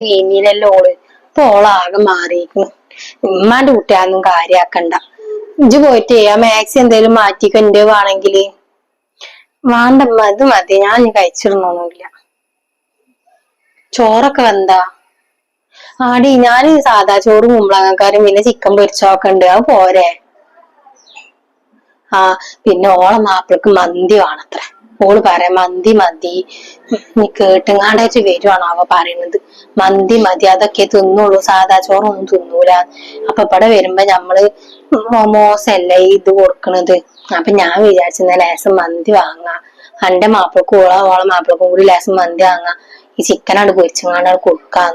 ഇനിയിലല്ലോ all അപ്പൊ ഓളാകെ മാറിയിരിക്കുന്നു. ഉമ്മാന്റെ കുട്ടിയാന്നും കാര്യാക്കണ്ട. ഇജ്ജ് പോയിട്ട് ആ മാക്സി എന്തേലും മാറ്റി എന്റെ വേണെങ്കിൽ വേണ്ടമ്മ അത് മതി. ഞാൻ ഇനി കഴിച്ചിരുന്നൊന്നുമില്ല ചോറൊക്കെ വെന്താ? ആടി ഞാൻ സാദാ ചോറും കുമ്പളങ്ങക്കാരും പിന്നെ ചിക്കൻ പൊരിച്ചൊക്കെ ഉണ്ട്. അത് പോരെ. ആ പിന്നെ ഓളെ മാപ്പിളക്ക് മന്തി വേണത്രേ. ഓൾ പറയാം മന്തി മതി നീ കേട്ടുങ്ങാണ്ടായിട്ട് വരുവാണോ അവ പറയുന്നത് മന്തി മതി അതൊക്കെ തിന്നുള്ളൂ സാധാ ചോറൊന്നും തിന്നൂല. അപ്പൊ ഇവിടെ വരുമ്പോ ഞമ്മൾ മോമോസല്ലേ ഇത് കൊടുക്കണത്? അപ്പൊ ഞാൻ വിചാരിച്ചിരുന്ന ലേസം മന്തി വാങ്ങാം. എന്റെ മാപ്പിളക്കും ഓളെ ഓളെ മാപ്പിളക്കും കൂടി ലേസം മന്തി വാങ്ങാം. ഈ ചിക്കനാണ് അവിടെ കൊടുക്കാം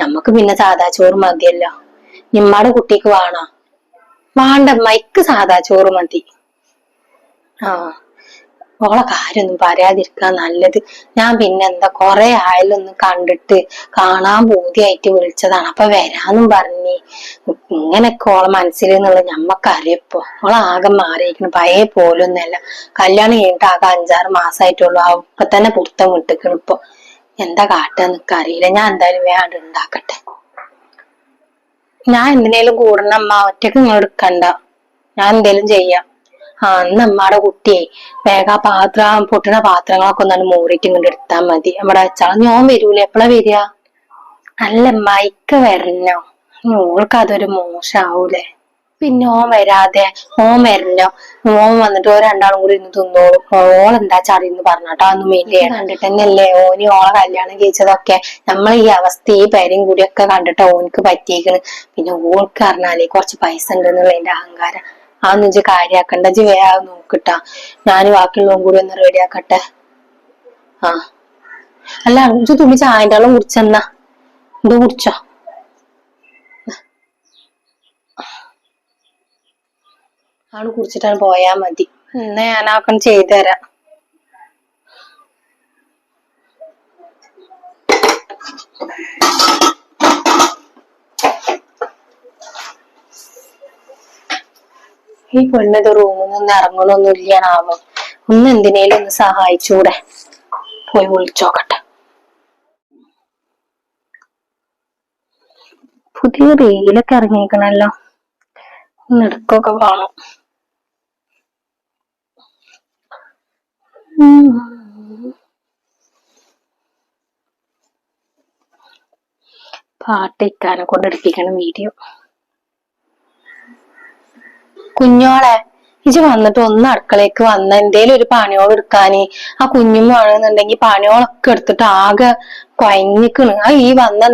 നമ്മക്ക് പിന്നെ സാധാ ചോറ് മതിയല്ലോ. നിമ്മാടെ കുട്ടിക്ക് വേണോ? വേണ്ട മൈക്ക് സാധാ ചോറ് മതി. ആ. ഓളെ കാര്യമൊന്നും പറയാതിരിക്കാൻ നല്ലത്. ഞാൻ പിന്നെ എന്താ കൊറേ ആയാലൊന്ന് കണ്ടിട്ട് കാണാൻ ബോധ്യായിട്ട് വിളിച്ചതാണ്. അപ്പൊ വരാന്നും പറഞ്ഞ് ഇങ്ങനൊക്കെ ഓളെ മനസ്സിൽ എന്നുള്ളത് ഞമ്മക്കറിയപ്പോ ഓളെ ആകെ മാറിയിരിക്കണം പഴയ പോലൊന്നല്ല കല്യാണം കഴിഞ്ഞിട്ട് ആകെ അഞ്ചാറ് മാസമായിട്ടുള്ളൂ അപ്പൊ തന്നെ പുറത്തം വിട്ടിക്കണം ഇപ്പൊ. എന്താ കാട്ടുക നിനക്ക് അറിയില്ല. ഞാൻ എന്തായാലും വേണ്ട ഉണ്ടാക്കട്ടെ. ഞാൻ എന്തിനേലും കൂടണം അമ്മ ഒറ്റയ്ക്ക് നിങ്ങൾ എടുക്കണ്ട. ഞാൻ എന്തേലും ചെയ്യാം. അന്ന് അമ്മയുടെ കുട്ടിയെ വേഗം ആ പാത്രം പൊട്ടുന്ന പാത്രങ്ങളൊക്കെ ഒന്നാണ് മൂറിയിട്ട് ഇങ്ങോട്ട് എടുത്താൽ മതി. നമ്മുടെ വെച്ചാൽ ഞാൻ വരൂല? എപ്പോഴാ വരിക? അല്ല മൈക്ക് വരണോ? ഓൾക്ക് അതൊരു മോശാവൂലേ. പിന്നെ ഓൻ വരാതെ ഓൻ വരണോ? ഓൻ വന്നിട്ട് ഓ രണ്ടാളും കൂടി ഇന്ന് തിന്നോളും. ഓൾ എന്താ ചറിന്ന് പറഞ്ഞാട്ടോ അന്ന് മേലെ കണ്ടിട്ട് തന്നെയല്ലേ ഓനി ഓളെ കല്യാണം കഴിച്ചതൊക്കെ നമ്മൾ ഈ അവസ്ഥ ഈ പേരും കൂടിയൊക്കെ കണ്ടിട്ട് ഓനിക്ക് പറ്റിയേക്കണ്. പിന്നെ ഓൾക്ക് പറഞ്ഞാലേ കുറച്ച് പൈസ ഉണ്ടെന്നുള്ള എന്റെ അഹങ്കാരം. അതൊന്നും ഇജ്ജ് കാര്യാക്കണ്ട. ജി വേഗം നോക്കിട്ടാ. ഞാൻ ബാക്കിയുള്ളതും കൂടി ഒന്ന് റെഡിയാക്കട്ടെ ആ. അല്ല അഞ്ചു തുണി ചായന്റെ ആളും കുടിച്ചെന്നാ ഇത് കുടിച്ചോ? ആൾ കുടിച്ചിട്ടാണ് പോയാ മതി. എന്നാ ഞാൻ ആക്കം ചെയ്തു തരാം. ഈ പെണ്ണത് റൂമിൽ നിന്ന് ഇറങ്ങണൊന്നും ഇല്ലാണാവോ ഒന്ന് എന്തിനേലും ഒന്ന് സഹായിച്ചൂടെ? പോയി വിളിച്ചോക്കട്ടെ. പുതിയ റീലൊക്കെ ഇറങ്ങിയേക്കണല്ലോ. നടക്കൊക്കെ വേണം. പാട്ട് ഇക്കാനെ കൊണ്ടെടുപ്പിക്കണം വീഡിയോ. കുഞ്ഞോളെ ഇജ് വന്നിട്ട് ഒന്ന് അടുക്കളയ്ക്ക് വന്ന എന്തേലും ഒരു പണിയോൾ എടുക്കാന്. ആ കുഞ്ഞുമ്മ ആണെന്നുണ്ടെങ്കിൽ പണിയോളൊക്കെ എടുത്തിട്ട് ആകെ കൊയഞ്ഞിക്കണ്. ആ ഈ വന്ന